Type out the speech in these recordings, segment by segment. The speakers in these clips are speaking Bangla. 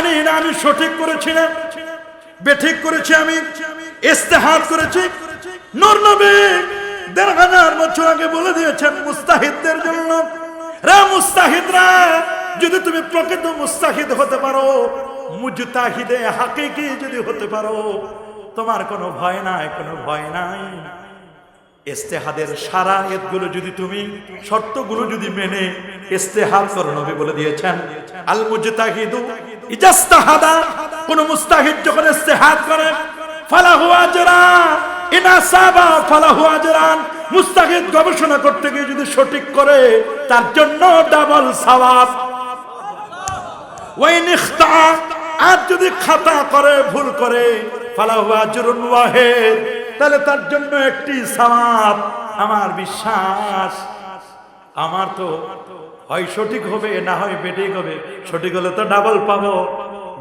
জানি না আমি সঠিক করেছি না। বেঠিক করেছি আমি ইস্তেহার করেছি। নূর নবী দেড় হাজার বছর আগে বলে দিয়েছেন, মুস্তাহিদদের জন্য, রে মুস্তাহিদরা, যদি তুমি প্রকৃত মুস্তাহিদ হতে পারো, মুজতাহিদে হাকিকি যদি হতে পারো, তোমার কোনো ভয় নাই, কোনো ভয় নাই। ইস্তেহাদের সারা এতগুলো যদি তুমি, শর্তগুলো যদি মেনে ইস্তেহাদ করো, নবী বলে দিয়েছেন। আল মুজতাহিদু কোন মুস্তাহিদ যখন ইস্তেহাদ করে, ফালাহু আজরা ইনা সাবা ফালাহু আজরান, মুস্তাহিদ গবেষণা করতে গিয়ে যদি সঠিক করে, তার জন্য ডাবল সওয়াব। ওয়াইন ইখতা, আর যদি খাতা করে, ভুল করে, ফালাহু আজরুন ওয়াহিদ, তাহলে তার জন্য একটি সওয়াব। আমার বিশ্বাস, আমার তো হয় সঠিক হবে না হয় বেঠিক হবে। সঠিক হলে তো ডাবল পাবো,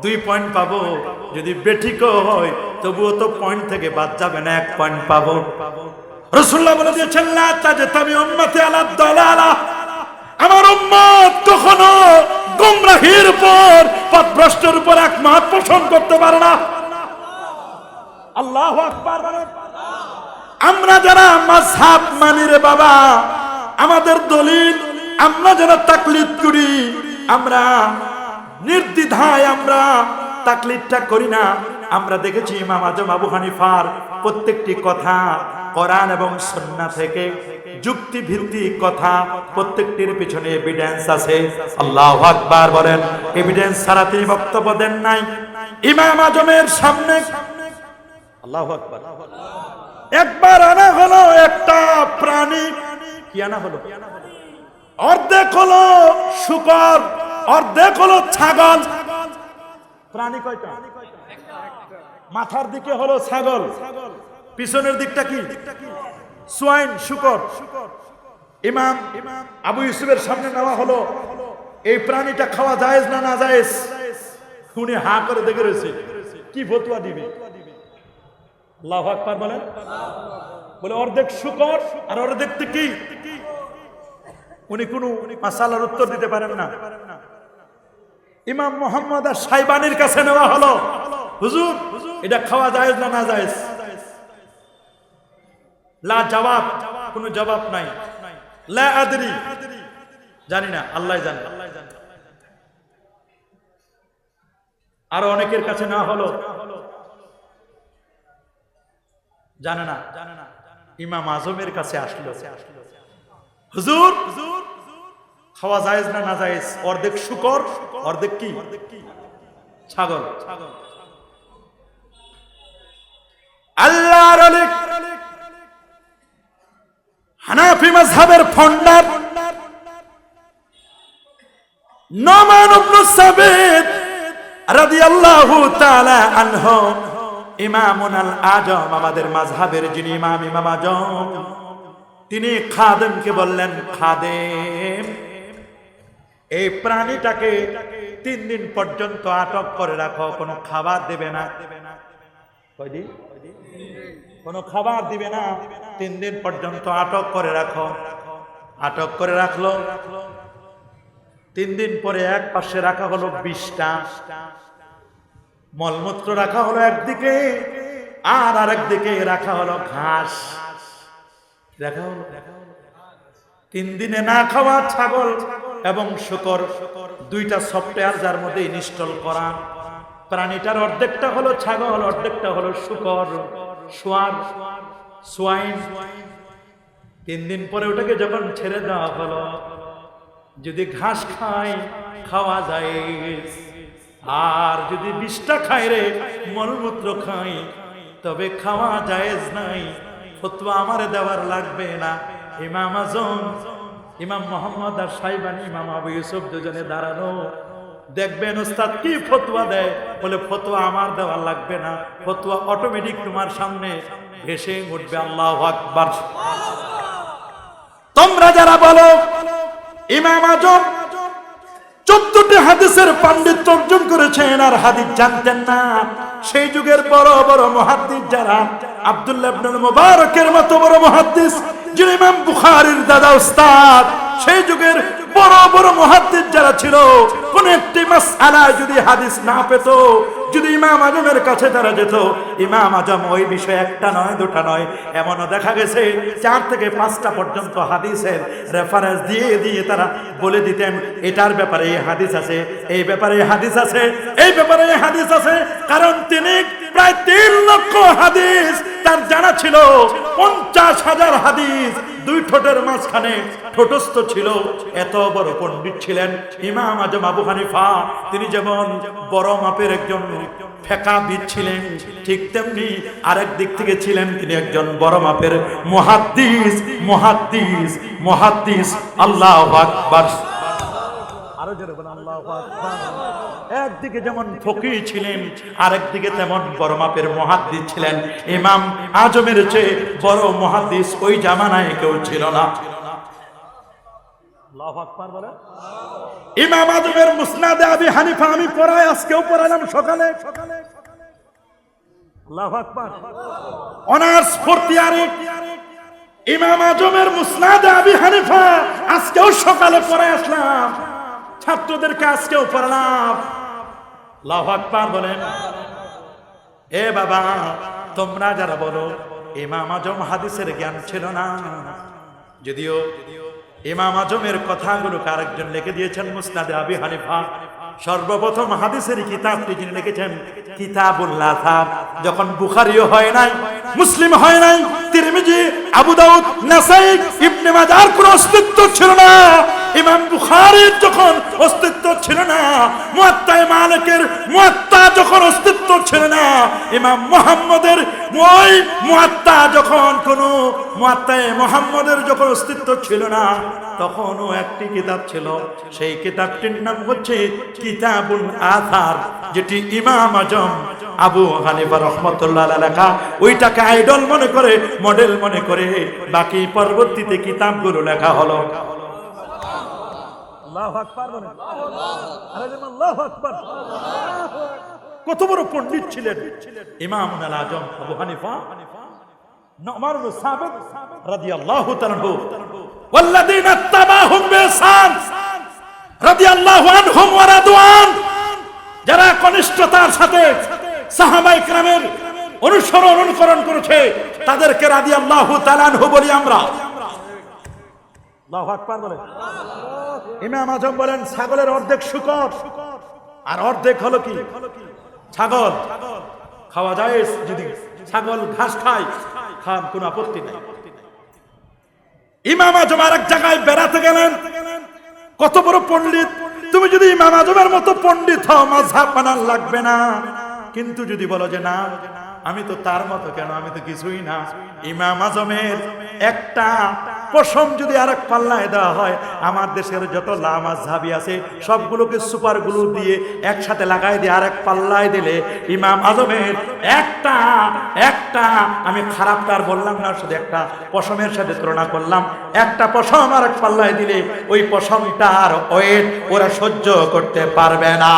দুই পয়েন্ট পাবো। যদি বেঠিকও হয়, তবুও তো পয়েন্ট থেকে বাদ যাবে না, এক পয়েন্ট পাবো। রসুল্লাহ বলে দিয়েছেন দালালা। আমার উম্মত কখনো গুমরাহির উপর, পথভ্রষ্টের উপর একমত পোষণ করতে পারে না। আল্লাহ আকবার। আমরা যারা মাঝহাব মানি রে বাবা, আমাদের দলিল আমরা যারা তাকলিদ করি, আমরা নির্দ্বিধায় আমরা তাকলিদটা করি না। আমরা দেখেছি ইমাম আজম আবু হানিফার প্রত্যেকটি কথা কোরআন এবং সন্না থেকে যুক্তি ভিত্তিক কথা প্রত্যেকটির পিছনে এভিডেন্স আছে। আল্লাহ আকবার বলেন এভিডেন্স ছাড়া তিনি বক্তব্য দেন নাই। ইমাম আজমের সামনে আল্লাহ আকবার। একবার আনা হলো একটা প্রাণী। কি আনা হলো? অর্ধেক হলো শুকর, অর্ধেক হলো ছাগল। প্রাণী কয়টা? মাথার দিকে হলো ছাগল। পিছনের দিকটা কি? সোয়াইন, শুকর। ইমাম আবু ইউসুফের সামনে নেওয়া হলো, এই প্রাণীটা খাওয়া জায়েজ না না জায়েজ? উনি হা করে দেখে রয়েছে। কি ফতুয়া দিবে? আল্লাহ আকবার বলেন। বলে অর্ধেক শুকর আর অর্ধেক কি? উনি কোন মাসালার উত্তর দিতে পারেন না। ইমাম মোহাম্মদ আর সাইবানির কাছে নেওয়া হলো। হুজুর, এটা খাওয়া যায় না না যায় লা জবাব, কোনো জবাব নাই। লা আদরি, জানি না, আল্লাহ জানে। আরও অনেকের কাছে নেওয়া হলো। জানে না জানে না ইমাম আজমের কাছে আসলো আসলো। হুজুর, খাওয়া জায়েজ না না জায়েজ? অর্ধেক শুকর, অর্ধেক কি? ছাগল। আল্লাহর অলিক হানাফি নমান সাবিত রাদিয়াল্লাহু তাআলা আনহু আজম আমাদের মাযহাবের যিনি ইমাম ইমাম আজম। তিনি খাদেমকে বললেন, খাদেম, এই প্রাণীটাকে তিন দিন পর্যন্ত আটক করে রাখো, কোনো খাবার দেবে না। কয়দিন? কোনো খাবার দিবে না, তিন দিন পর্যন্ত আটক করে রাখো। আটক করে রাখল। তিন দিন পরে এক পাশে রাখা হলো বিশটা। মলমূত্র রাখা হলো একদিকে, আর আরেকদিকে রাখা হলো ঘাস। রাখা হলো। তিন দিনে না খাওয়া ছাগল এবং শুকর, দুইটা সফটওয়্যার যার মধ্যে ইনস্টল করা। প্রাণীটার অর্ধেকটা হলো ছাগল, অর্ধেকটা হলো শুকর, সোয়ার, সোয়াইন। তিন দিন পরে ওটাকে যখন ছেড়ে দেওয়া হলো, যদি ঘাস খায়, খাওয়া যায়। আর যদি বিষটা খায় রে, মলমূত্র খাই তবে খাওয়া জায়েজ নাই। ফতোয়া আমারে দেওয়ার লাগবে না। ইমাম আজম, ইমাম মোহাম্মদ আর সাইবানি, ইমাম আবু ইউসুফ দুজনে দাঁড়ানো। দেখবেন ওস্তাদ কি ফতোয়া দেয়? বলে, ফতোয়া আমার দেওয়া লাগবে না। ফতোয়া অটোমেটিক তোমার সামনে ভেসে উঠবে। আল্লাহ তোমরা যারা বলো, ইমাম আজম চোদ্দটি হাদিসের পাণ্ডিত্য অর্জন করেছেন আর হাদিস জানতেন না। সেই যুগের বড় বড় মহাদ্দিস যারা আব্দুল্লাহ ইবনুল মুবারকের মতো বড় মহাদ্দিস যিনি ইমাম বুখারীর দাদা উস্তাদ, সেই যুগের বড় বড় মুহাদ্দিস যারা ছিল, কোন একটি মাসআলায় যদি হাদিস না পেত যদি ইমাম আজমের কাছে তারা যেত, ইমাম আজম ওই বিষয়ে একটা নয়, দুটা নয়, এমনও দেখা গেছে, চার থেকে পাঁচটা পর্যন্ত হাদিসের রেফারেন্স দিয়ে দিয়ে তারা বলে দিতেন, এটার ব্যাপারে এই হাদিস আছে, এই ব্যাপারে এই হাদিস আছে, এই ব্যাপারে এই হাদিস আছে, কারণ তিনি প্রায় তিন লক্ষ হাদিস তার জানা ছিল, পঞ্চাশ হাজার হাদিস দুই ঠোঁটের মাঝখানে ঠোঁটস্থ ছিল, এত বড় পণ্ডিত ছিলেন ইমাম আজম আবু হানিফা, তিনি যেমন বড় মাপের একজন ফেকাবিদ ছিলেন। ঠিক তেমনি আরেক দিক থেকে ছিলেন তিনি একজন বড় মাপের মহাদ্দিস মহাদ্দিস মহাদ্দিস। আল্লাহ আকবার। আরও জোরে আল্লাহু আকবার। একদিকে যেমন ফকি ছিলেন আরেকদিকে তেমন বড় মাপের মহাদ্দিস ছিলেন। ইমাম আজমের চেয়ে বড় মহাদ্দিস ওই জামানায় কেউ ছিল না। ইমাম আজমের মুসনাদে আবি হানিফা আমি পড়াই আজকেও পড়ালাম সকালে। সকালে অনার্স ফোর্থ ইয়ারে। ইমাম আজমের মুসনাদে আবি হানিফা আজকেও সকালে পড়ে আসলাম। ছাত্রদেরকে আজকেও পড়ালাম। আল্লাহু আকবার বলেন। এ বাবা তোমরা যারা বলো ইমাম আজম হাদিসের জ্ঞান ছিল না। যদিও ইমাম আজমের কথাগুলো আরেকজন লিখে দিয়েছেন মুসনাদে আবি হানিফা। সর্বপ্রথম হাদিসের কিতাবটি যিনি লিখেছেন কিতাবুল্লাহ যখন বুখারিও হয় নাই মুসলিম হয় নাই, তিরমিজি, আবু দাউদ, নাসাই, ইবনে মাজার কোনো অস্তিত্ব ছিল না। ইমাম বুখারীর যখন অস্তিত্ব ছিল না মুয়াত্তায়ে মালিকের মুয়াত্তা যখন অস্তিত্ব ছিল না, ইমাম মুহাম্মদের ওই মুয়াত্তা যখন কোন মুয়াত্তায়ে মুহাম্মদের যখন অস্তিত্ব ছিল না, তখনও একটি কিতাব ছিল। সেই কিতাবটির নাম হচ্ছে কিতাবুল আথার যেটি ইমাম আজম আবু হানিফা রহমতুল্লাহ লেখা ওইটাকে তাকে আইডল মনে করে মডেল মনে করে বাকি পরবর্তীতে কিতাবগুলো লেখা হলো। কত বড় পন্ডিত ছিলেন? ইমাম আজম আবু হানিফা নমার সাবেক রাদিয়াল্লাহু তাআলা ওয়াল্লাযীনা তাবাহুম বিহসান রাদিয়াল্লাহু আনহুম ওয়া রাদওয়ান। যারা কনিষ্ঠতার সাথে সাহাবায়ে কেরামের অনুসরণ, অনুকরণ করেছে। তাদেরকে রাদি আল্লাহ বলি আমরা। বলেন, ছাগলের অর্ধেক শুকর আর অর্ধেক হলো কি? ছাগল। খাওয়া যায় যদি ছাগল ঘাস খায় খান কোনো আপত্তি নাই। ইমাম আজম আর এক জায়গায় বেড়াতে গেলেন। কত বড় পণ্ডিত। তুমি যদি ইমাম আজমের মতো পণ্ডিত হও মাঝহাব মানার লাগবে না। কিন্তু যদি বলো যে না আমি তো তার মতো কেন? আমি তো কিছুই না। ইমাম আজমের একটা পশম যদি আর এক পাল্লায় দেওয়া হয়, আমার দেশের যত লামাজহাবি আছে, সবগুলোকে সুপার গ্লু দিয়ে একসাথে লাগাই দিয়ে আর এক পাল্লায় দিলে ইমাম আজমের একটা একটা, আমি খারাপটার বললাম না, শুধু একটা পশমের সাথে তুলনা করলাম। একটা পশম আর এক পাল্লায় দিলে ওই পশমটার ওয়েট ওরা সহ্য করতে পারবে না।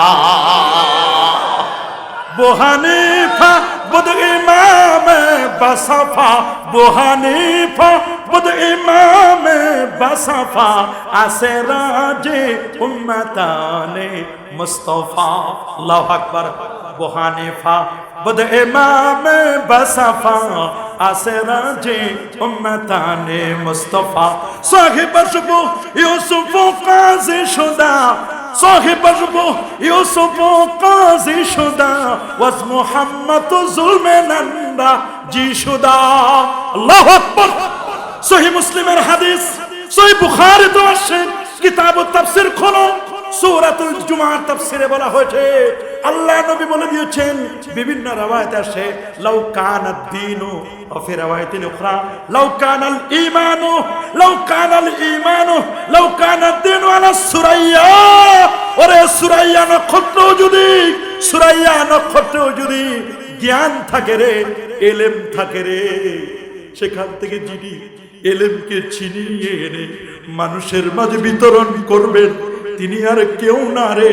বুহানিফা বাসাফা বুহানিফা বুদ ইমাম বাসাফা আসে রাজে উম্মতানে মুস্তফা আল্লাহু আকবার বুহানিফা বুদ ইমাম বাসাফা আসে রাজে উম্মতানে মুস্তফা সাহিব শুবু ইউসুফ কাজী শুদা صاحب ابو يوسف قاضي شدا واس محمد ظلم نندا جي شدا الله اكبر সহি মুসলিমের হাদিস সহি বুখারী তো আসছে কিতাব তাফসীর খোলো সূরাতুল জুমার তাফসীরে বলা হয়েছে আল্লাহ নবী বলে দিয়েছেন বিভিন্ন রাওয়ায়াতে আসে লাউ কানাদ দীনু وفي رواية أخرى لو كان الإيمان لو كان الإيمان لو كان মানা সুরাইয়া। ওরে সুরাইয়া নক্ষত্র যদি, সুরাইয়া নক্ষত্র যদি জ্ঞান থাকে রে, এলেম থাকে রে, সেখান থেকে যিনি এলেমকে ছিনিয়ে এনে মানুষের মাঝে বিতরণ করবেন, তিনি আর কেউ না রে।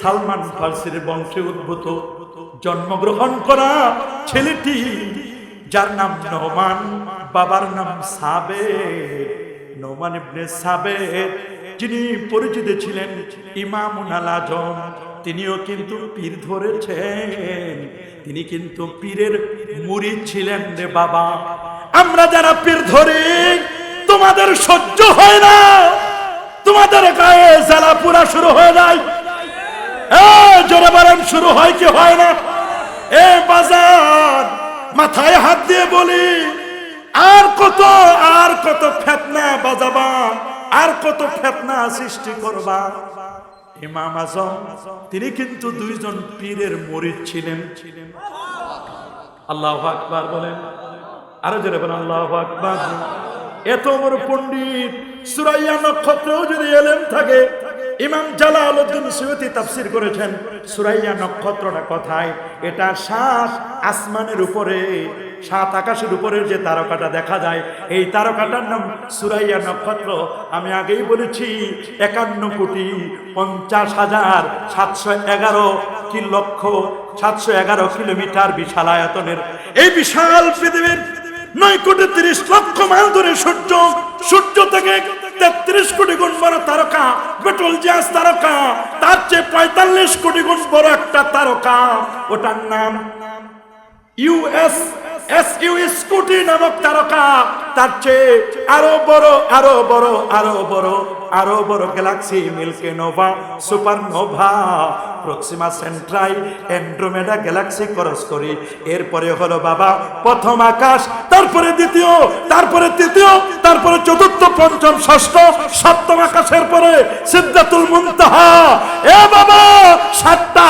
সালমান ফার্সির বংশে উদ্ভূত, জন্মগ্রহণ করা ছেলেটি, যার নাম নহমান বাবার নাম সাবে নমান সাবে যিনি পরিচিত ছিলেন ইমামুন আজম তিনিও কিন্তু পীর ধরেছেন। তিনি কিন্তু পীরের মুড়ি ছিলেন রে বাবা। আমরা যারা পীর ধরি, তোমাদের সহ্য হয় না। তোমাদের গায়ে জ্বালা পুরা শুরু হয়ে যায় জোরে বারাম শুরু হয় কি হয় না? এ বাজার, মাথায় হাত দিয়ে বলি, আর কত আর কত ফেতনা বাজাবা আর কত ফেতনা সৃষ্টি করবা? ইমাম আজম, তিনি কিন্তু দুইজন পীরের মরিদ ছিলেন। আল্লাহ আকবার বলেন। আরও জোরে বলেন, আল্লাহ আকবার। এত বড় পণ্ডিত সুরাইয়া নক্ষত্রেও যদি এলেম থাকে, ইমাম জালালউদ্দিন সৈয়দী তাফসীর করেছেন, সুরাইয়া নক্ষত্রটা কথায়? এটা সাত আসমানের উপরে। সাত আকাশের উপরে যে তারকাটা দেখা যায়, এই তারকাটার নাম সুরাইয়া নক্ষত্র। আমি আগেই বলেছি, একান্ন কোটি পঞ্চাশ হাজার সাতশো এগারো কি লক্ষ সাতশো এগারো কিলোমিটার বিশাল আয়তনের। এই বিশাল পৃথিবীর নয় কোটি তিরিশ লক্ষ মাইল ধরে সূর্য সূর্য থেকে তেত্রিশ কোটি গুণ বড় তারকা বেটল জাস তারকা, তার চেয়ে পঁয়তাল্লিশ কোটি গুণ বড় একটা তারকা। ওটার নাম ইউএস এস ইউ স্কুটি নামক তারকা, তার চেয়ে আরও বড় আরও বড় আরও বড় আরও বড় galaxy Milky nova super nova Proxima Centauri Andromeda galaxy cross করি। এরপরে হলো বাবা, প্রথম আকাশ, তারপরে দ্বিতীয়, তারপরে তৃতীয়, তারপরে চতুর্থ, পঞ্চম, ষষ্ঠ, সপ্তম আকাশের পরে সিদ্ধাতুল মুনতাহা। এ বাবা, সাতটা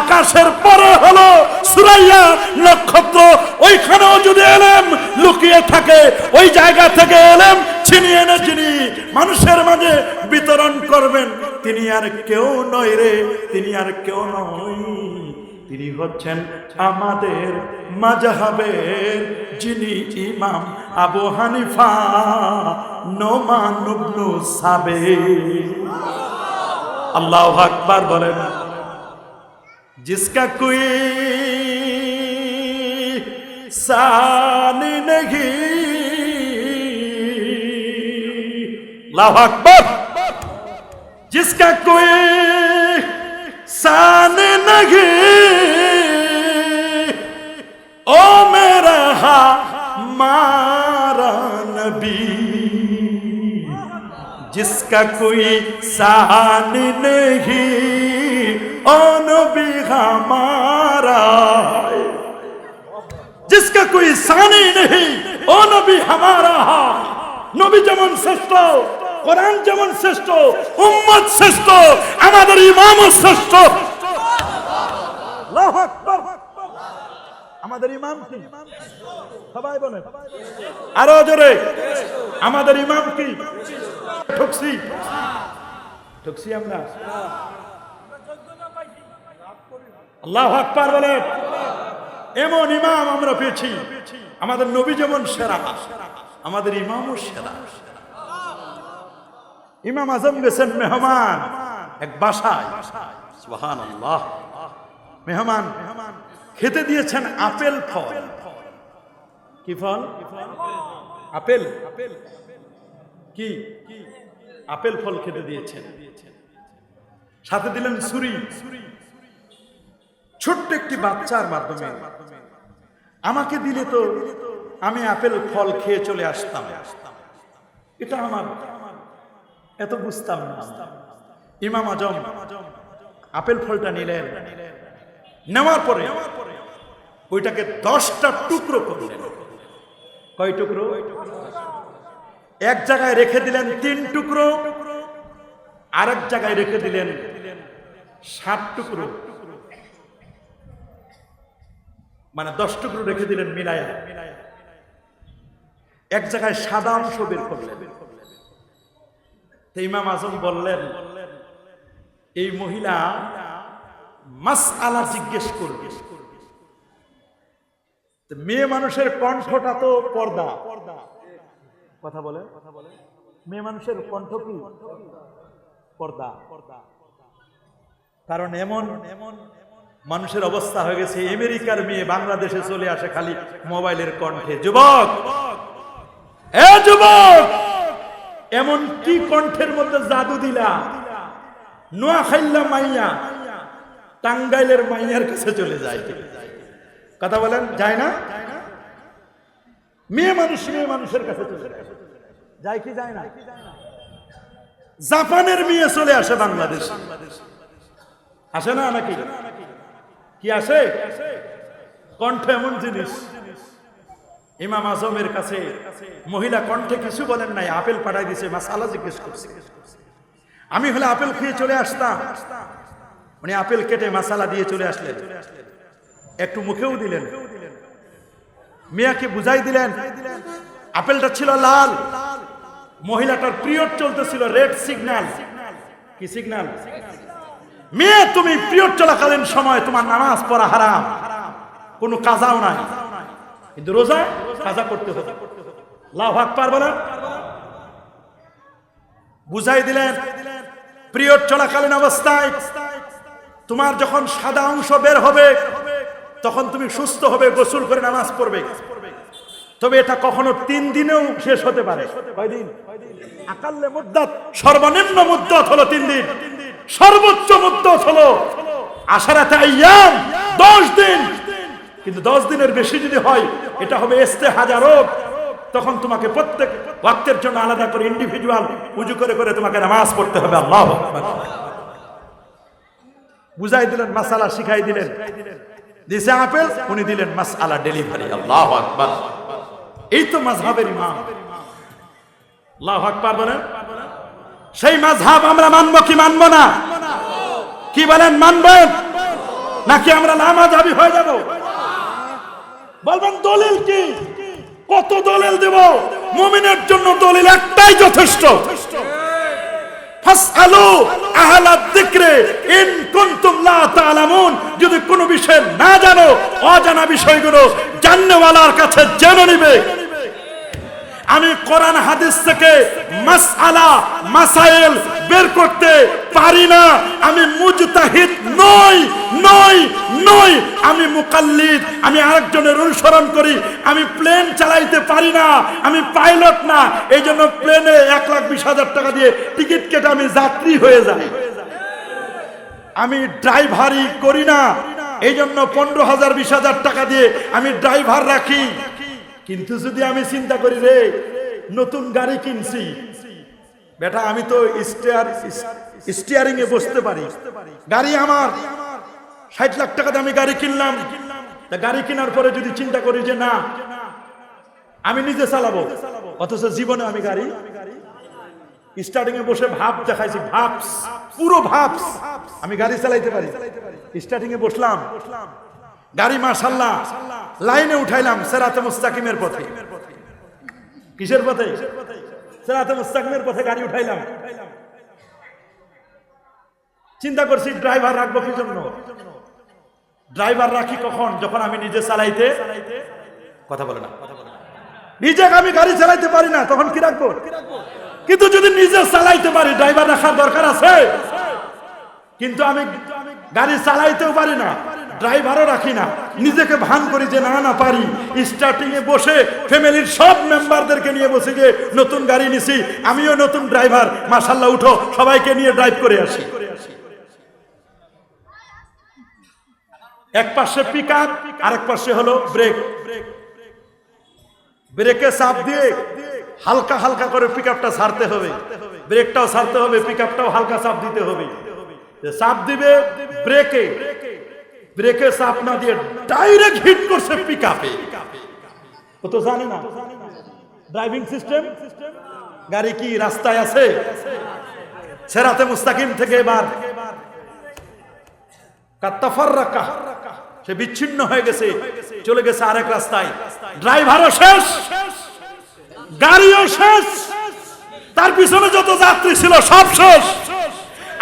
আকাশের পরে হলো সুরাইয়া নক্ষত্র। ওইখানেও যদি এলেম লুকিয়ে থাকে, ওই জায়গা থেকে এলেম ছিনিয়ে এনে যিনি মানুষের মাঝে বিতরণ করবেন। তিনি আর কেউ নয় রে, তিনি আর কেউ নয়। তিনি হচ্ছেন আমাদের মাজাহাবের যিনি ইমাম আবু হানিফা নোমানুবনু সাবে আল্লাহ আকবার বলেন, জিসকা কুই সানি নেহি? আল্লাহ আকবার। जिसका कोई सान नहीं। ओ मेरा हा मारा नबी, जिसका कोई सान नहीं। ओ नबी हमारा, जिसका कोई सानी नहीं। ओ नबी हमारा हा नबी जमन सस्ता কোরআন যেমন শ্রেষ্ঠ উম্মত শ্রেষ্ঠ আমাদের ইমামও শ্রেষ্ঠ। আমাদের ইমাম কি? সবাই বলেন। আরও জোরে আমাদের ইমাম কি? ঠকছি। ঠকছি আমরা। আল্লাহ আকবার বলেন এমন ইমাম আমরা পেয়েছি। আমাদের নবী যেমন সেরা আমাদের ইমামও সেরা। ইমাম আজম গেছেন মেহমান। এক বাসায়। আল্লাহ মেহমান খেতে দিয়েছেন আপেল ফল। কি ফল? Apple apple. কি? আপেল ফল খেতে দিয়েছেন। সাথে দিলেন ছুরি। ছোট্ট একটি বাচ্চার মাধ্যমে। আমাকে দিলে তো আমি আপেল ফল খেয়ে চলে আসতাম। এটা আমার এত বুঝতাম না। ইমাম আজম আপেল ফলটা নিলেন। নেওয়ার পরে ওইটাকে দশটা টুকরো করলেন। কয় টুকরো? এক জায়গায় রেখে দিলেন তিন টুকরো, আরেক জায়গায় রেখে দিলেন সাত টুকরো। মানে দশ টুকরো রেখে দিলেন মিলায়া। এক জায়গায় সাদা অংশ বের করলেন। তো ইমাম আজম বললেন, এই মহিলা মাস আলা জিজ্ঞেস করবে। মেয়ে মানুষের কণ্ঠটা তো পর্দা। কথা বলে? কথা বলে মেয়ে মানুষের কণ্ঠ কি? পর্দা। পর্দা কারণ এমন এমন মানুষের অবস্থা হয়ে গেছে, আমেরিকার মেয়ে বাংলাদেশে চলে আসে খালি মোবাইলের কণ্ঠে। যুবক! এ যুবক! এমন কি কণ্ঠের মধ্যে জাদু দিলা? নোয়া খাইল্লা মাইয়া, টাঙ্গাইলের মাইয়ার কাছে চলে যায়। কথা বলেন, যায় না? মেয়ে মানুষ, মেয়ে মানুষের কাছে চলে যায়। যায় কি, যায় না? জাপানের মেয়ে চলে আসে বাংলাদেশ। আসে না নাকি? কি আসে? কণ্ঠ এমন জিনিস। ইমাম আজমের কাছে মহিলা কণ্ঠে কিছু বলেন নাই, আপেল পাঠাই দিছে, মাসালা জিজ্ঞেস করছে। আমি হলে আপেল খেয়ে চলে আসতাম। উনি আপেল কেটে মাসালা দিয়ে চলে আসলেন। একটু মুখেও দিলেন। মিয়াকে বুঝাই দিলেন, আপেলটা ছিল লাল। মহিলাটার পিরিয়ড চলতেছিল রেড সিগন্যাল। কি সিগন্যাল? মেয়ে, তুমি পিরিয়ড চলাকালীন সময় তোমার নামাজ পড়া হারাম। কোনো কাজাও নাই। কিন্তু রোজা? কাজা করতে হবে। লাভ হাক পারবে না? বুঝাই দিলেন পিরিয়ড চলাকালীন অবস্থায় তোমার যখন সাদা অংশ বের হবে, তখন তুমি সুস্থ হবে, গোসল করে নামাজ পড়বে। তবে এটা কখনো তিন দিনেও শেষ হতে পারে। সর্বনিম্ন মুদ্দত হলো তিন দিন। সর্বোচ্চ মুদ্দত হলো আশারাতে আইয়াম দশ দিন। কিন্তু দশ দিনের বেশি যদি হয়, এটা হবে এস্তে হাজারো তখন তোমাকে প্রত্যেক ওয়াক্তের জন্য আলাদা করে ইন্ডিভিজুয়াল উজু করে করে তোমাকে নামাজ পড়তে হবে, আল্লাহ বুঝাই দিলেন, মাসালা শিখাই দিলেন। দিছে আপেল উনি দিলেন মাসালা ডেলিভারি আল্লাহ আকবার। এই তো মাঝহাবের ইমাম। আল্লাহ আকবার বলেন, সেই মাঝহাব আমরা মানবো কি মানবো না? কি বলেন, মানবেন? নাকি আমরা লামাজাবি হয়ে যাব? বলবেন দলিল কি? কত দলিল দেব? মুমিনের জন্য দলিল একটাই যথেষ্ট। ফাসআলু আহলা যিকরে ইন কুনতুম লা তাআলামুন। যদি কোনো বিষয় না জানো, অজানা বিষয়গুলো জাননেওয়ালার কাছে জেনে নিবে। আমি কোরআন হাদিস থেকে মাসআলা, মাসাইল বের করতে পারি না। আমি মুজতাহিদ নই নই নই। আমি মুকাল্লিদ, আমি আরেকজনের অনুসরণ করি। আমি প্লেন চালাইতে পারি না, আমি পাইলট না। এই জন্য প্লেনে এক লাখ বিশ হাজার টাকা দিয়ে টিকিট কেটে আমি যাত্রী হয়ে যাই। আমি ড্রাইভারই করি না। এই জন্য পনেরো হাজার, বিশ হাজার টাকা দিয়ে আমি ড্রাইভার রাখি। কিন্তু যদি আমি চিন্তা করি রে, নতুন গাড়ি কিনছি। বেটা, আমি তো স্টিয়ার এ বসতে পারি। গাড়ি আমার। ষাট লাখ টাকা আমি গাড়ি কিনলাম। গাড়ি কেনার পরে যদি চিন্তা করি যে না, আমি নিজে চালাবো, অথচ জীবনে আমি গাড়ি স্টার্টিং এ বসে ভাব দেখাইছি, ভাবস, পুরো ভাবস, আমি গাড়ি চালাইতে পারি। স্টার্টিং এ বসলাম গাড়ি মাশাল্লাহ। লাইনে উঠাইলাম সেরাতে মুস্তাকিমের পথে। কিসের পথে? সেরাতে মুস্তাকিমের পথে গাড়ি উঠাইলাম। চিন্তা করছি ড্রাইভার রাখব কি জন্য? ড্রাইভার রাখি কখন? যখন আমি নিজে চালাইতে কথা বলে না। নিজে আমি গাড়ি চালাইতে পারি না, তখন কি রাখব? কিন্তু যদি নিজে চালাইতে পারি, ড্রাইভার রাখার দরকার আছে। কিন্তু আমি গাড়ি চালাইতেও পারি না। ড্রাইভারও রাখি না। নিজেকে ভান করি যে, না না, পারি। স্টার্টিং এ বসে ফ্যামিলির সব মেম্বারদেরকে নিয়ে বসে যে, নতুন গাড়ি নিছি, আমিও নতুন ড্রাইভার। মাসাল্লাহ উঠো, সবাইকে নিয়ে ড্রাইভ করে আসি। এক পাশে পিক আপ আরেক পাশে হলো ব্রেক ব্রেকে চাপ দিয়ে হালকা হালকা করে পিক আপটা ছাড়তে হবে। ব্রেকটাও ছাড়তে হবে পিক আপটাও হালকা চাপ দিতে হবে। চাপ দিবে ব্রেকে ব্রেকে চাপ দিয়ে ডাইরেক্ট হিট করছে পিক ও তো জানে না। ড্রাইভিং সিস্টেম গাড়ি কি রাস্তায় আছে? সেরাতে মুস্তাকিম থেকে এবার। কাত্তাফার রাখা সে বিচ্ছিন্ন হয়ে গেছে। চলে গেছে আরেক রাস্তায়। ড্রাইভারও শেষ। গাড়িও শেষ। তার পিছনে যত যাত্রী ছিল সব শেষ।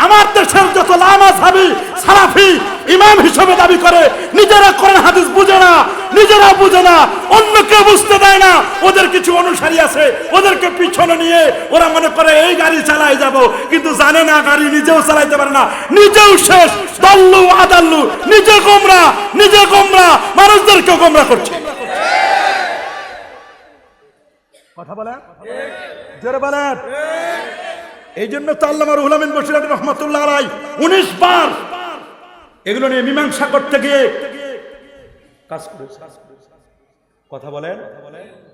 আমার দেশের যত লামা সাবি সারাফি ইমাম হিসেবে দাবি করে, নিজেরা কোরআন হাদিস বুঝে না, নিজেরা বুঝে না, অন্য কেউ বুঝতে দেয় না, ওদের কিছু অনুসারী আছে, ওদেরকে পিছনে নিয়ে ওরা মনে করে, এই গাড়ি চালাই যাব। কিন্তু জানে না, গাড়ি নিজেও চালাইতে পারে না। নিজেও শেষ, দল্লু, আদাল্লু, নিজে গোমরা নিজে গোমরা মানুষদেরকে গোমরা করছে। কথা বলেন? জোরে বলেন? এই জন্য তো আল্লাহ রুহুল রহমতুল্লাহ আলাই উনিশ বার এগুলো নিয়ে মীমাংসা করতে গিয়ে কাজ করেছে। কথা বলেন?